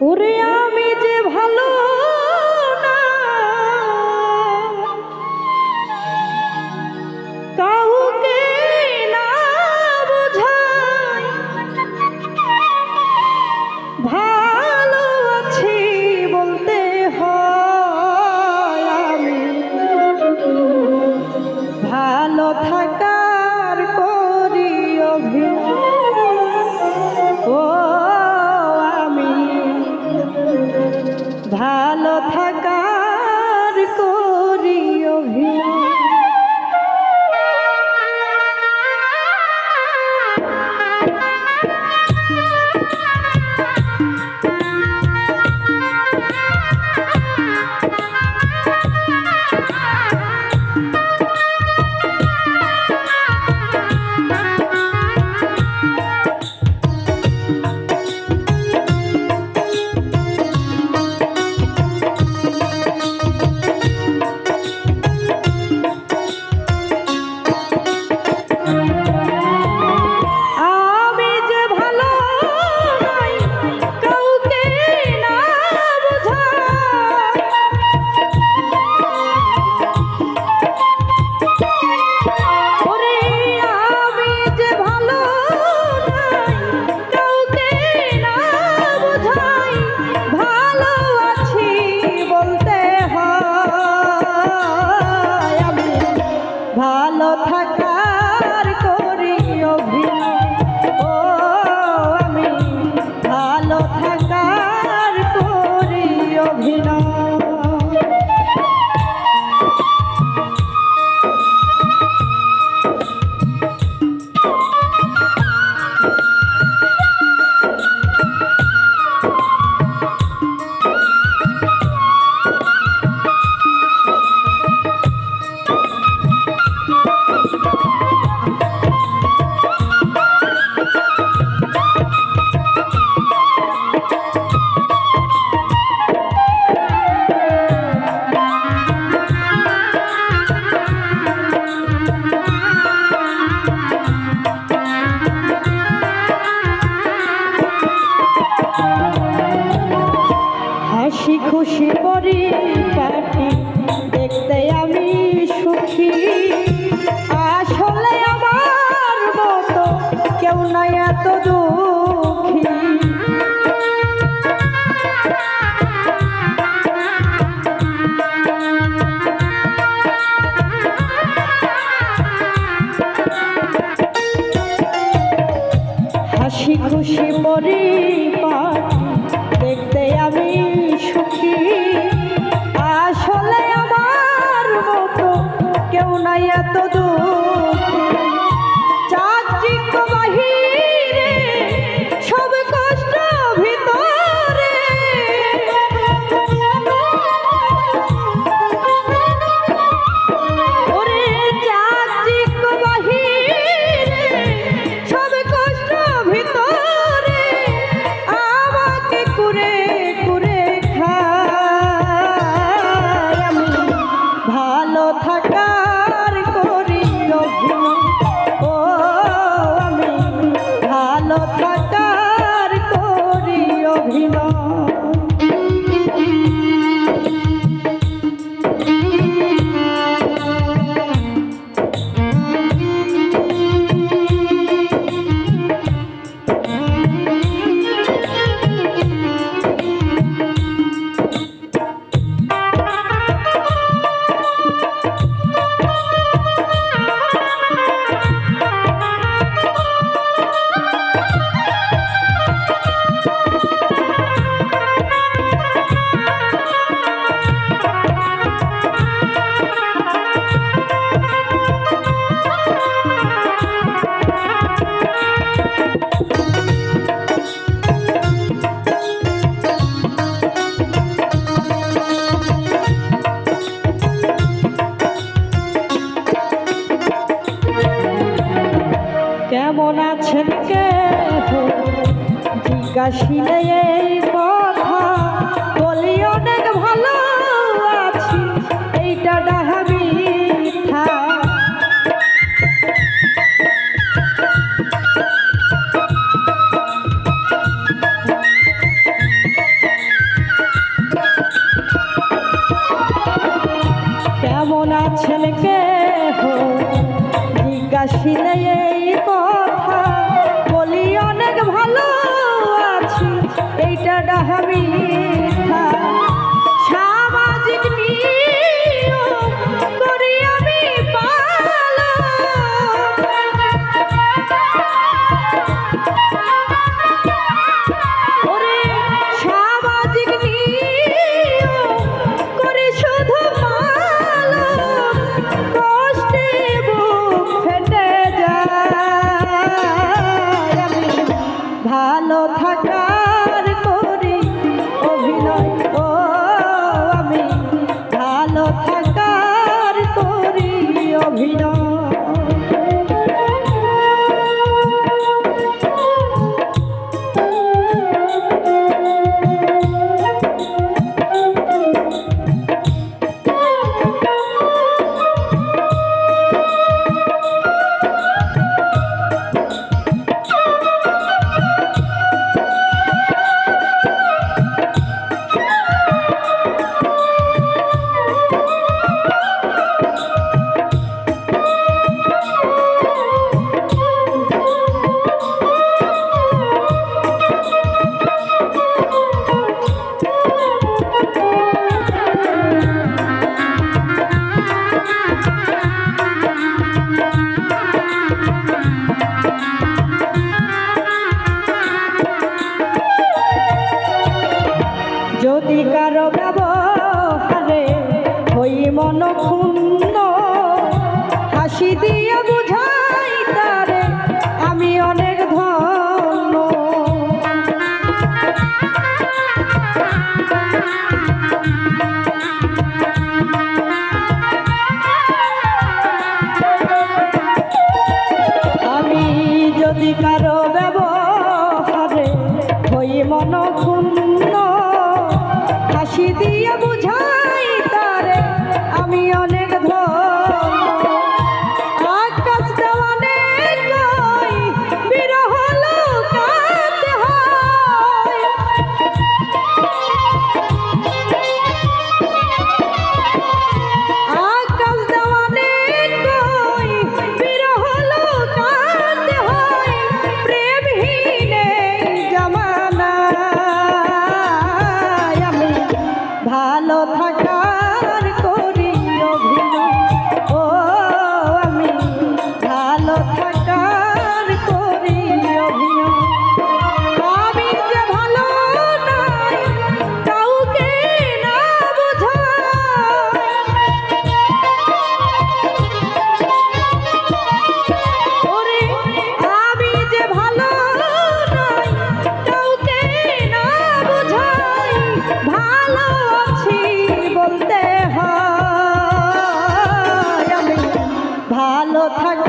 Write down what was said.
ওরে আমি যে ভালো Morena. খুশি পরি কাটি দেখতে আমি সুখী। আসলে আমার মতো কেউ নাই এত দুঃখী। হাসি খুশি পরি আসিলে এই কথা ভালো আছি এইটা ডাহা মিথ্যা। কেমন আছেন কে হো জিজ্ঞাসিলে এই কারও ব্যবহারে হই মন ক্ষুণ্ণ। হাসি দিয়ে বুঝাই তারে, আমি অনেক ধন্য। আমি যদি কারও ব্যবহারে হই মন ক্ষুণ্ণ হাসি দিয়ে থাকা thank